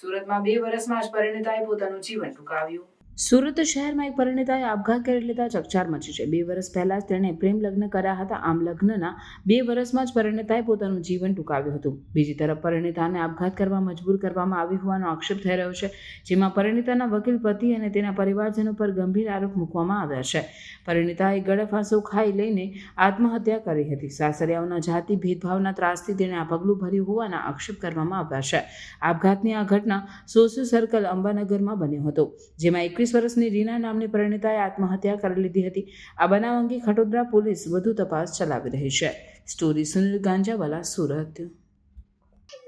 સુરતમાં બે વર્ષમાં જ પરિણીતાએ પોતાનું જીવન ટૂંકાવ્યું. સુરત શહેરમાં એક પરિણીતાએ આપઘાત કરી લેતા ચકચાર મચી છે. બે વર્ષ પહેલાં જ તેણે પ્રેમ લગ્ન કર્યા હતા. આમ લગ્નના બે વર્ષમાં જ પરિણીતાએ પોતાનું જીવન ટૂંકાવ્યું હતું. બીજી તરફ પરિણીતાને આપઘાત કરવા મજબૂર કરવામાં આવી હોવાનો આક્ષેપ થઈ રહ્યો છે, જેમાં પરિણીતાના વકીલ, પતિ અને તેના પરિવારજનો પર ગંભીર આરોપ મૂકવામાં આવ્યા છે. પરિણીતાએ ગળફાંસો ખાઈ લઈને આત્મહત્યા કરી હતી. સાસરિયાઓના જાતિ ભેદભાવના ત્રાસથી તેણે આ પગલું ભર્યું હોવાના આક્ષેપ કરવામાં આવ્યા છે. આપઘાતની આ ઘટના સોસુ સર્કલ અંબાનગરમાં બન્યો હતો, જેમાં એકવીસ વર્ષની રીના નામની પરિણીતાએ આત્મહત્યા કરી લીધી હતી. આ બનાવ અંગે ખટોદરા પોલીસ વધુ તપાસ ચલાવી રહી છે. સ્ટોરી સુનિલ ગાંજાવાલા સુરત.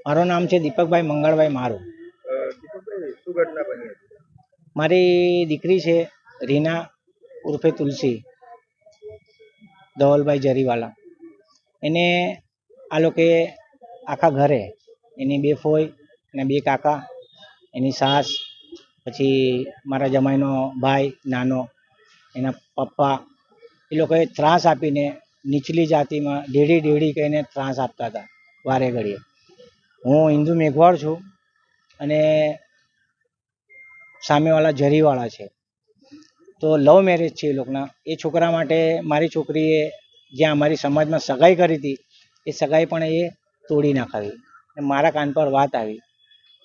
મારું નામ છે દીપકભાઈ મંગળભાઈ મારું. મારી દીકરી છે રીના ઉર્ફે તુલસી ધવલભાઈ જરીવાલા. એને આ લોકોએ આખા ઘરે એની બે ફોઈ અને બે કાકા એની સાસ પછી મારા જમાઈનો ભાઈ, નાનો, એના પપ્પા, એ લોકોએ ત્રાસ આપીને નીચલી જાતિમાં ડેડી ડેડી કહીને ત્રાસ આપતા હતા વારે ઘડીએ. હું હિન્દુ મેઘવાળ છું અને સામેવાળા ઝરીવાળા છે. તો લવ મેરેજ છે એ લોકોના. એ છોકરા માટે મારી છોકરીએ જ્યાં અમારી સમાજમાં સગાઈ કરી હતી, એ સગાઈ પણ એ તોડી નાખાવી. મારા કાન પર વાત આવી.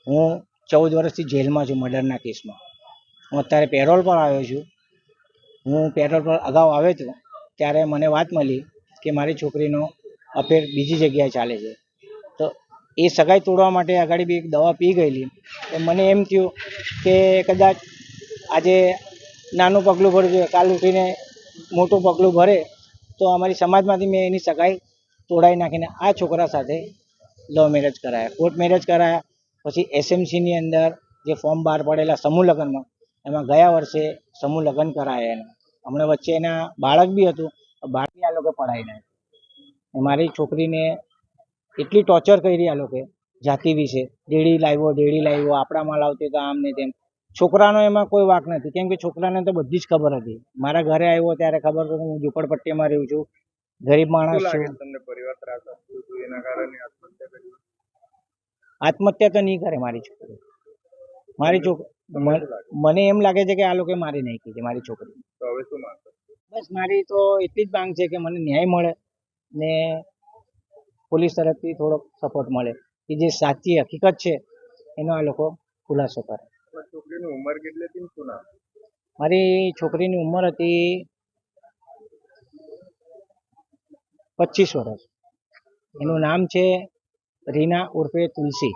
હું ચૌદ વર્ષથી જેલમાં છું મર્ડરના કેસમાં. હું અત્યારે પેરોલ પર આવ્યો છું. હું પેરોલ પર અગાઉ આવ્યો હતો, ત્યારે મને વાત મળી કે મારી છોકરીનો અફેર બીજી જગ્યાએ ચાલે છે. તો એ સગાઈ તોડવા માટે આગળ બી એક દવા પી ગયેલી. તો મને એમ થયું કે કદાચ આજે નાનું પગલું ભર્યું છે, કાલ ઉઠીને મોટું પગલું ભરે, તો અમારી સમાજમાંથી મેં એની સગાઈ તોડાવી નાખીને આ છોકરા સાથે લવ મેરેજ કરાયા, કોર્ટ મેરેજ કરાયા. પછી એસએમસીની અંદર જે ફોર્મ બહાર પડેલા સમૂહ લગ્નમાં એમાં ગયા વર્ષે સમૂહ લગ્ન કરાયા એના. હમણાં વચ્ચે એના બાળક બી હતું બાળક આ લોકો પડાવી નાખ્યું. મારી છોકરીને એટલી ટોર્ચર કરી આ લોકો જાતિ વિશે. ડેડી લાવ્યો ડેડી લાવ્યો આપણામાં લાવતી તો આમ ને તેમ. છોકરાનો એમાં કોઈ વાંક નથી કેમ કે છોકરાને તો બધી જ ખબર હતી. મારા ઘરે આવ્યો ત્યારે ખબર તો હું ઝૂંપડપટ્ટીમાં રહું છું. ગરીબ માણસ છું છે તમને પરિવાર ત્રાસ આપતું હતું એના કારણે આત્મહત્યા તો નહીં કરે મારી છોકરી. મારી છોક તમને શું લાગે? મને એમ લાગે છે કે આ લોકોએ મારી નાખી છે મારી છોકરી. બસ મારી તો એટલી જ માંગ છે કે મને ન્યાય મળે ને પોલીસ તરફથી થોડોક સપોર્ટ મળે. કે જે સાચી હકીકત છે એનો આ લોકો ખુલાસો કરે. છોકરીની ઉંમર કેટલી હતી શું નામ? મારી છોકરીની ઉંમર હતી પચીસ વર્ષ. એનું નામ છે રીના ઉર્ફે તુલસી